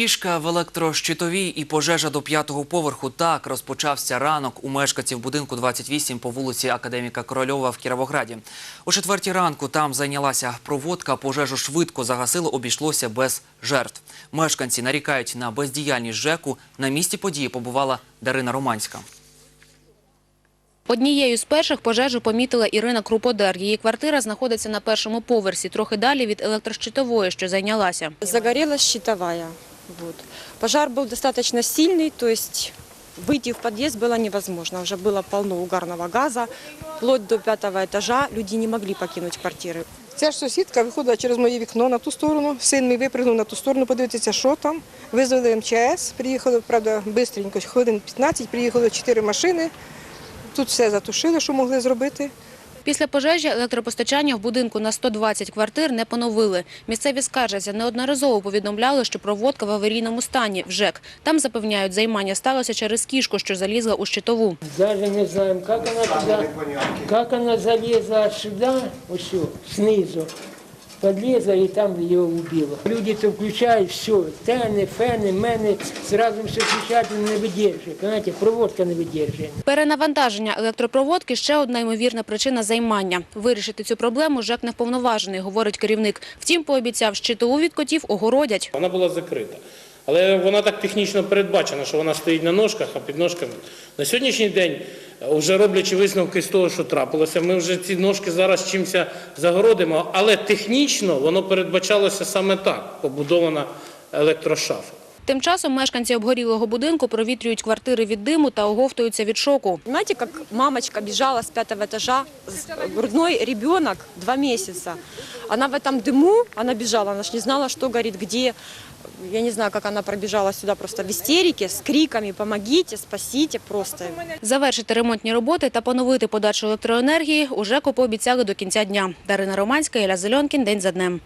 Кішка в електрощитовій і пожежа до п'ятого поверху. Так розпочався ранок у мешканців будинку 28 по вулиці Академіка Корольова в Кіровограді. О четвертій ранку там зайнялася проводка. Пожежу швидко загасили, обійшлося без жертв. Мешканці нарікають на бездіяльність ЖЕКу. На місці події побувала Дарина Романська. Однією з перших пожежу помітила Ірина Круподер. Її квартира знаходиться на першому поверсі, трохи далі від електрощитової, що зайнялася. Загорелась щитовая. Вот. Пожар был достаточно сильный, то есть выйти в подъезд было невозможно. Уже было полно угарного газа. Вплоть до пятого этажа люди не могли покинуть квартиры. Ця ж сусідка виходила через моє вікно на ту сторону. Син мій випрыгнув на ту сторону, подивитися, що там. Визвали МЧС, приїхали, правда, швидко, хвилин 15, приїхали чотири машини. Тут все затушили, що могли зробити. Після пожежі електропостачання в будинку на 120 квартир не поновили. Місцеві скаржаться, неодноразово повідомляли, що проводка в аварійному стані в ЖЕК. Там запевняють, займання сталося через кішку, що залізла у щитову. Даже не знаємо, як вона туди, як вона залізла сюди, ось знизу. снизу, подлезла и там ее убила. Люди-то включают все, тены, фены, мены, сразу все включают, не выдерживает, понимаете, проводка не выдерживает. Перенавантаження електропроводки – ще одна ймовірна причина займання. Вирішити цю проблему ЖЕК не вповноважений, говорить керівник. Втім, пообіцяв, щитову від котів огородять. Вона була закрита. Але вона так технічно передбачена, що вона стоїть на ножках, а під ножками. На сьогоднішній день, е, вже роблячи висновки з того, що трапилося, ми вже ці ножки зараз чимся загородимо, але технічно воно передбачалося саме так, побудована електрошафа. Тим часом мешканці обгорілого будинку провітрюють квартири від диму та оговтуються від шоку. Понимаете, как мамочка бежала с пятого этажа, с- грудной ребенок, два месяца. Она в этом дыму, она бежала, она ж не знала, что горит, где. Я не знаю, как она пробежала сюда просто в истерике, с криками «помогите, спасите» просто. Завершити ремонтні роботи та поновити подачу електроенергії у ЖЕКу пообіцяли до кінця дня. Дарина Романська, Іля Зельонкін. День за днем.